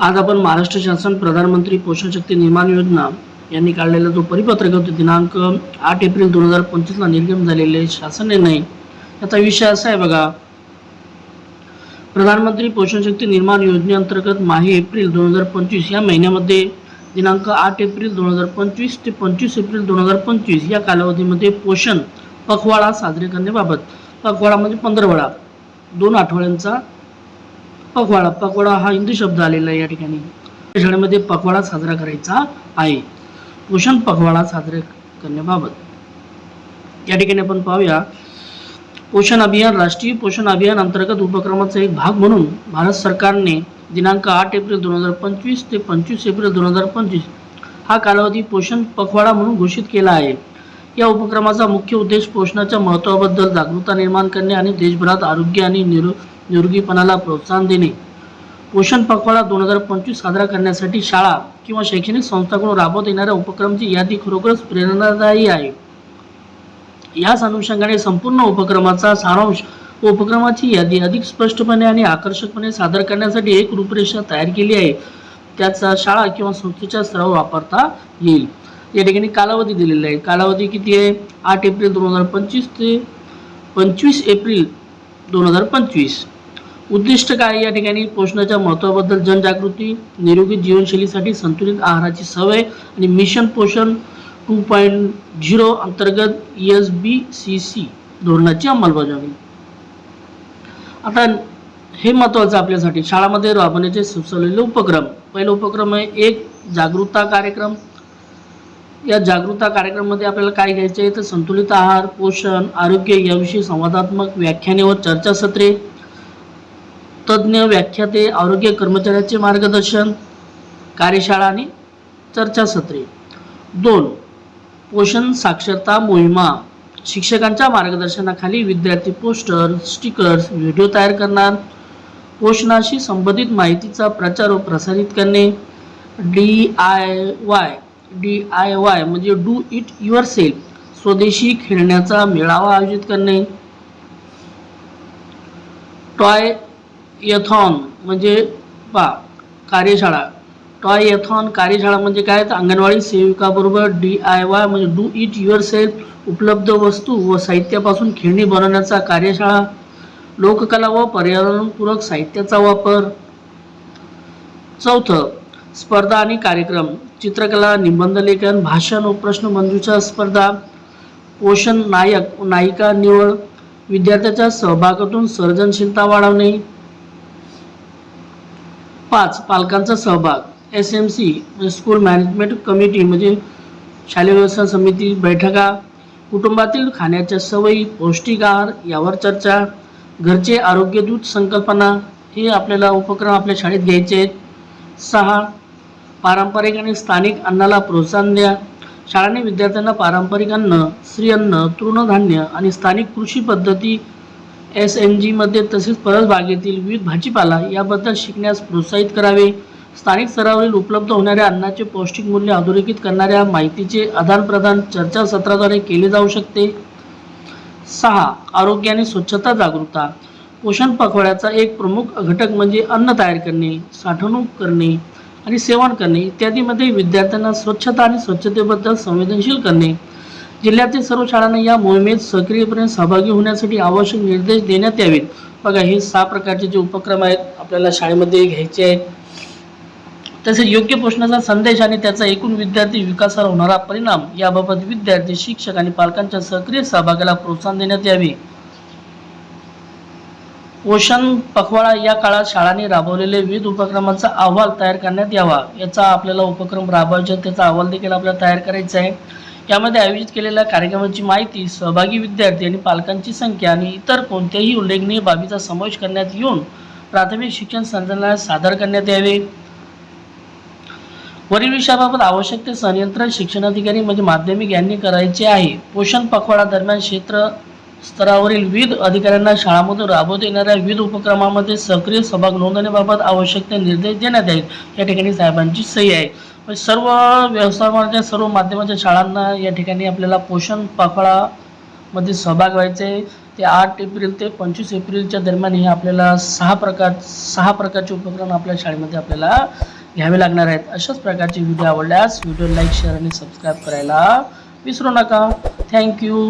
आज आपण महाराष्ट्र शासन प्रधानमंत्री पोषण शक्ती निर्माण योजना यांनी काढलेला जो परिपत्रक होते दिनांक आठ एप्रिल दोन हजार पंचवीसला निर्गम झालेले शासन निर्णय याचा विषय असा आहे बघा. प्रधानमंत्री पोषण शक्ती निर्माण योजनेअंतर्गत माहे एप्रिल दोन हजार पंचवीस या महिन्यामध्ये दिनांक आठ एप्रिल दोन हजार पंचवीस ते पंचवीस एप्रिल दोन हजार पंचवीस या कालावधीमध्ये पोषण पखवाडा साजरे करण्याबाबत पखवाडा म्हणजे पंधरवडा दोन आठवड्यांचा पकवाडा पकवाडा हा हिंदी शब्द आलेला आहे या ठिकाणी. शाळेमध्ये पकवाडा साजरा करायचा आहे. पोषण पखवाडा साजरे करण्याबाबत. या ठिकाणी आपण पाहूया पोषण अभियान राष्ट्रीय पोषण अभियान अंतर्गत उपक्रमाचा एक भाग म्हणून भारत सरकारने दिनांक आठ एप्रिल दोन हजार पंचवीस ते पंचवीस एप्रिल दोन हजार पंचवीस हा कालावधी पोषण पखवाडा म्हणून घोषित केला आहे. या उपक्रमाचा मुख्य उद्देश पोषणाच्या महत्त्वाबद्दल जागरूकता निर्माण करणे आणि देशभरात आरोग्य आणि निरो निरोगीपणाला प्रोत्साहन देणे. पोषण पखवाडा दोन हजार पंचवीस साजरा करण्यासाठी शाळा किंवा शैक्षणिक संस्थांकडून राबवत येणाऱ्या उपक्रमाची यादी खरोखरच प्रेरणादायी आहे. याच अनुषंगाने संपूर्ण उपक्रमाचा सारांश व उपक्रमाची यादी अधिक स्पष्टपणे आणि आकर्षकपणे सादर करण्यासाठी एक रूपरेषा तयार केली आहे. त्याचा शाळा किंवा संस्थेच्या स्तरावर वापरता येईल. या ठिकाणी कालावधी दिलेला आहे. कालावधी किती आहे? आठ एप्रिल दोन हजार पंचवीस ते पंचवीस एप्रिल दोन हजार पंचवीस. उद्दिष्ट काय या ठिकाणी? पोषणाच्या महत्त्वाबद्दल जनजागृती निरोगी जीवनशैलीसाठी संतुलित आहाराची सवय आणि मिशन पोषण टू पॉईंट झिरो अंतर्गत एस बी सी सी धोरणाची अंमलबजावणी. आता हे महत्त्वाचं आपल्यासाठी. शाळामध्ये राबवण्याचे सुचवलेले उपक्रम. पहिला उपक्रम आहे एक जागरूकता कार्यक्रम. या जागरूकता कार्यक्रमामध्ये आपल्याला काय घ्यायचे आहे? तर संतुलित आहार पोषण आरोग्य याविषयी संवादात्मक व्याख्याने व चर्चासत्रे. तज्ज्ञ व्याख्याते आरोग्य कर्मचाऱ्याचे मार्गदर्शन कार्यशाळा आणि चर्चासत्रे. दोन पोषण साक्षरता मोहिमा. शिक्षकांच्या मार्गदर्शनाखाली विद्यार्थी पोस्टर स्टिकर्स व्हिडिओ तयार करणार. पोषणाशी संबंधित माहितीचा प्रचार व प्रसारित करणे. D I Y D I Y म्हणजे डू इट युअर सेल्फ स्वदेशी खेळण्याचा मेळावा आयोजित करणे. टॉय यथॉन म्हणजे पा कार्यशाळा. टॉय यथॉन कार्यशाळा म्हणजे काय? तर अंगणवाडी सेविकाबरोबर डी आय वाय म्हणजे डू इट युअर सेल्फ उपलब्ध वस्तू व साहित्यापासून खेळणी बनवण्याचा कार्यशाळा लोककला व पर्यावरणपूरक साहित्याचा वापर. चौथं स्पर्धा आणि कार्यक्रम चित्रकला निबंध लेखन भाषण व प्रश्नमंजुषा स्पर्धा पोषण नायक व नायिका निवड विद्यार्थ्याच्या सहभागातून सर्जनशीलता वाढवणे पाच पालकांचा सहभाग एस एम सी म्हणजे स्कूल मॅनेजमेंट कमिटी म्हणजे शालेय व्यवस्था समिती बैठका कुटुंबातील खाण्याच्या सवयी पौष्टिक आहार यावर चर्चा घरचे आरोग्यदूत संकल्पना हे आपल्याला उपक्रम आपल्या शाळेत घ्यायचे आहेत. सहा पारंपरिक आणि स्थानिक अन्नाला प्रोत्साहन द्या. शाळांनी विद्यार्थ्यांना पारंपरिक अन्न श्रीअन्न तृणधान्य आणि स्थानिक कृषी पद्धती एस एम जीमध्ये तसेच परसबागेतील विविध भाजीपाला याबद्दल शिकण्यास प्रोत्साहित करावे. स्थानिक स्तरावरील उपलब्ध होणाऱ्या अन्नाचे पौष्टिक मूल्य अधोरेखित करणाऱ्या माहितीचे आदानप्रदान चर्चासत्राद्वारे केले जाऊ शकते. सहा आरोग्य आणि स्वच्छता जागरूकता. पोषण पखवाड्याचा एक प्रमुख घटक म्हणजे अन्न तयार करणे साठवणूक करणे आणि सेवन करणे इत्यादीमध्ये विद्यार्थ्यांना स्वच्छता आणि स्वच्छतेबद्दल संवेदनशील करणे. जिल्ह्यातील सर्व शाळांना या मोहिमेत सक्रियपणे सहभागी होण्यासाठी आवश्यक निर्देश देण्यात यावेत. बघा हे सहा प्रकारचे जे उपक्रम आहेत आपल्याला शाळेमध्ये घ्यायचे आहेत. तसेच योग्य पोषणाचा संदेश आणि त्याचा एकूण विद्यार्थी विकासावर होणारा परिणाम याबाबत विद्यार्थी शिक्षक आणि पालकांच्या सक्रिय सहभागाला प्रोत्साहन देण्यात यावे. पोषण पखवाडा या काळात शाळांनी राबवलेले विविध उपक्रमांचा अहवाल तयार करण्यात यावा. याचा आपल्याला उपक्रम राबवायचा त्याचा अहवाल देखील आपल्याला तयार करायचा आहे. यामध्ये आयोजित केलेल्या कार्यक्रमाची माहिती सहभागी विद्यार्थी आणि पालकांची संख्या आणि इतर कोणत्याही उल्लेखनीय बाबीचा समावेश करण्यात येऊन प्राथमिक शिक्षण संचालनालयात सादर करण्यात यावे. वरील विषयाबाबत आवश्यक ते संनियंत्रण शिक्षणाधिकारी म्हणजे माध्यमिक यांनी करायचे आहे. पोषण पखवाडा दरम्यान क्षेत्र स्तरावरील विविध अधिकाऱ्यांना शाळांमधून राबवता येणाऱ्या विविध उपक्रमामध्ये सक्रिय सहभाग नोंदवण्याबाबत आवश्यक ते निर्देश देण्यात आहेत या ठिकाणी साहेबांची सही आहे. सर्व व्यवसायाच्या सर्व माध्यमाच्या शाळांना या ठिकाणी आपल्याला पोषण पाखळामध्ये सहभाग व्हायचे. आहे ते आठ एप्रिल ते पंचवीस एप्रिलच्या दरम्यान हे आपल्याला सहा प्रकार सहा प्रकारचे उपक्रम आपल्या शाळेमध्ये आपल्याला घ्यावे लागणार आहेत. अशाच प्रकारचे व्हिडिओ आवडल्यास व्हिडिओ लाईक शेअर आणि सबस्क्राईब करायला विसरू नका. थँक्यू.